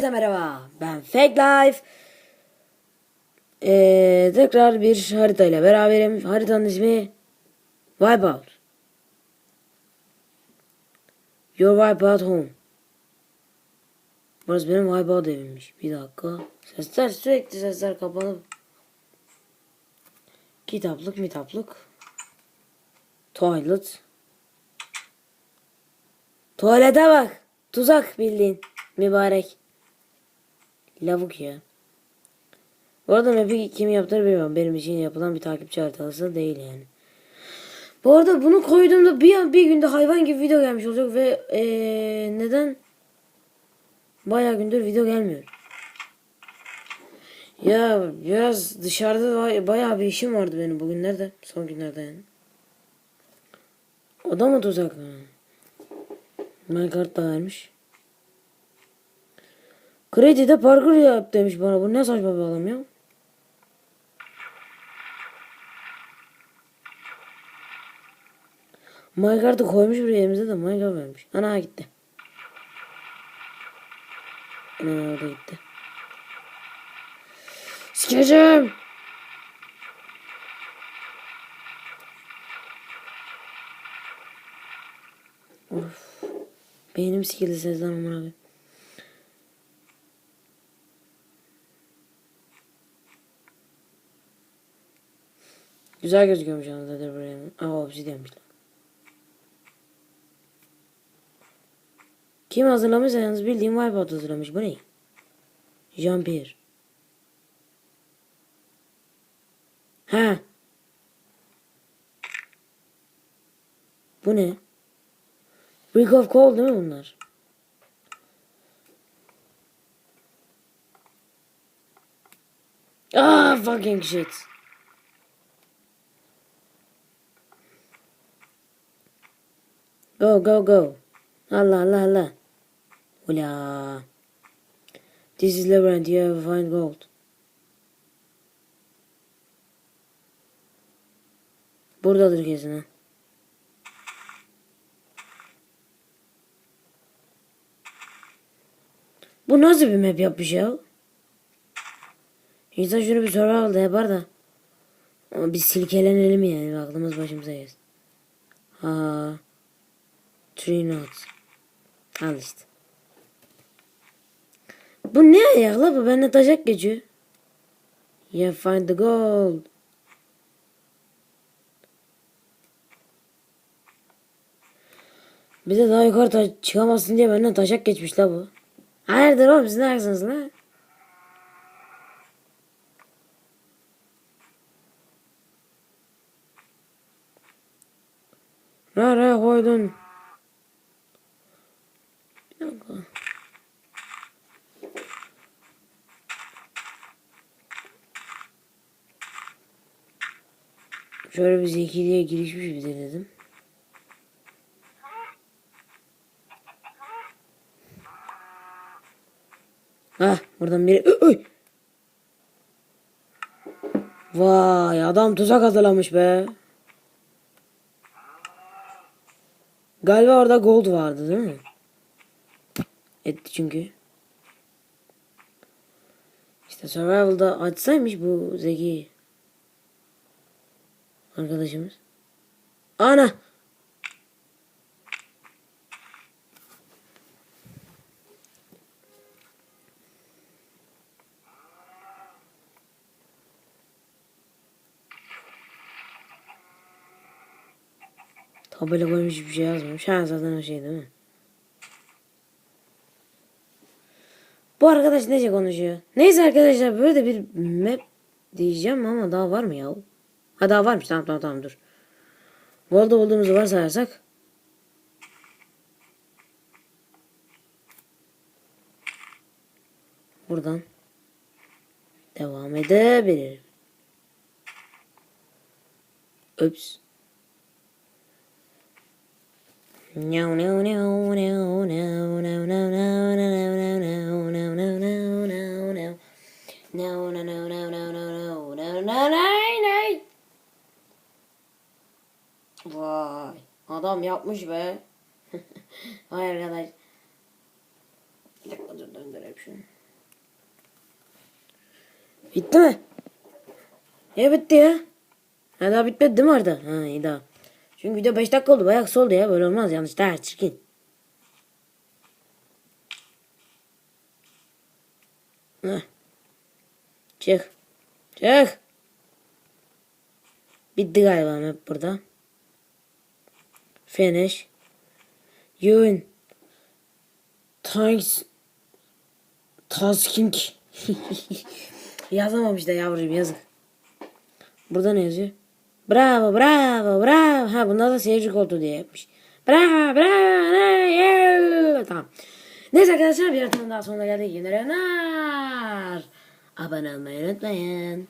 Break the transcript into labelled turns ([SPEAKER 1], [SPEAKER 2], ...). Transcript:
[SPEAKER 1] Herkese merhaba. Ben Fake Life. Ee, tekrar bir harita ile beraberim. Haritanın ismi Wipeout. Your Wipeout Home. Burası benim Wipeout evimmiş. Bir dakika. Sesler sürekli sesler kapalı. Kitaplık mitaplık. Toilet. Tuvalete bak. Tuzak bildiğin. Mübarek. Lavuk ya. Bu arada map'i kim yaptığını bilmiyorum. Benim için yapılan bir takipçi haritası değil yani. Bu arada bunu koyduğumda bir, bir günde hayvan gibi video gelmiş olacak ve ee, neden bayağı gündür video gelmiyor. Ya biraz dışarıda bay- bayağı bir işim vardı benim bugünlerde. Son günlerde yani. O da mı tuzak? Minecraft da vermiş. Kredide parkur yap demiş bana. Bu ne saçma bir adam ya. Minecraft'ı koymuş buraya elimize de Minecraft vermiş. Ana gitti. Ana o da gitti. Sikeceğim. Of. Beynim sikildi sesden aman abi. Güzel gözüküyormuş yalnız zaten buraya. Aa obsidiyenmiş lan. Kim hazırlamışsa yalnız bildiğim Wipeout hazırlamış. Bu ne? Jean-Pierre. Ha. Bu ne? Brick of Coal değil mi bunlar? Ah fucking shit. Go go go. Allah Allah Allah. Ula. This is labyrinth. You have find gold. Buradadır kesin ha. Bu nasıl bir map yapmış ya? İnsan şunu bir survival'da yapar da. Ama biz silkelenelim yani. Aklımız başımıza gelsin. Ha. Three notes. Al işte. Bu ne ayakla bu? Bende taşak geçiyor. Yeah, find the gold. Bir de daha yukarı ta- çıkamazsın diye benden taşak geçmiş la bu. Hayırdır oğlum siz ne ayaksınız la? Nereye koydun? Bir dakika. Şöyle bir zekiliğe girişmiş bir de dedim. Hah buradan biri... Ö- Öy! Vay adam tuzak hazırlamış be. Galiba orada gold vardı değil mi? Etti çünkü. İşte survival'da açsaymış bu zeki. Arkadaşımız. Ana! Tabela koymuş bir şey yazmamış. Ha zaten o şey değil mi? Bu arkadaş nece konuşuyor? Neyse arkadaşlar böyle bir map diyeceğim ama daha var mı ya? Ha daha varmış tamam tamam tamam dur. Volda olduğumuzu varsayarsak. Buradan devam edebilirim. No no no no no no no no no no no adam yapmış be. Vay arkadaş. Bir dakika dur döndüreyim. Şey. Bitti mi? Ya bitti ya. Ha daha bitmedi değil mi orada? Ha iyi daha. Çünkü video 5 dakika oldu. Bayağı kısa oldu ya. Böyle olmaz. Yanlış daha çirkin. Heh. Çık. Çık. Bitti galiba map burada. Finish. You win. Thanks. Tasking. Yazamamış da yavrum yazık. Burada ne yazıyor? Bravo bravo bravo. Ha bunlar da seyirci koltuğu diye yapmış. Bravo bravo. yeah. Tamam. Neyse arkadaşlar bir haftanın daha sonuna geldik. Yine Abone olmayı unutmayın.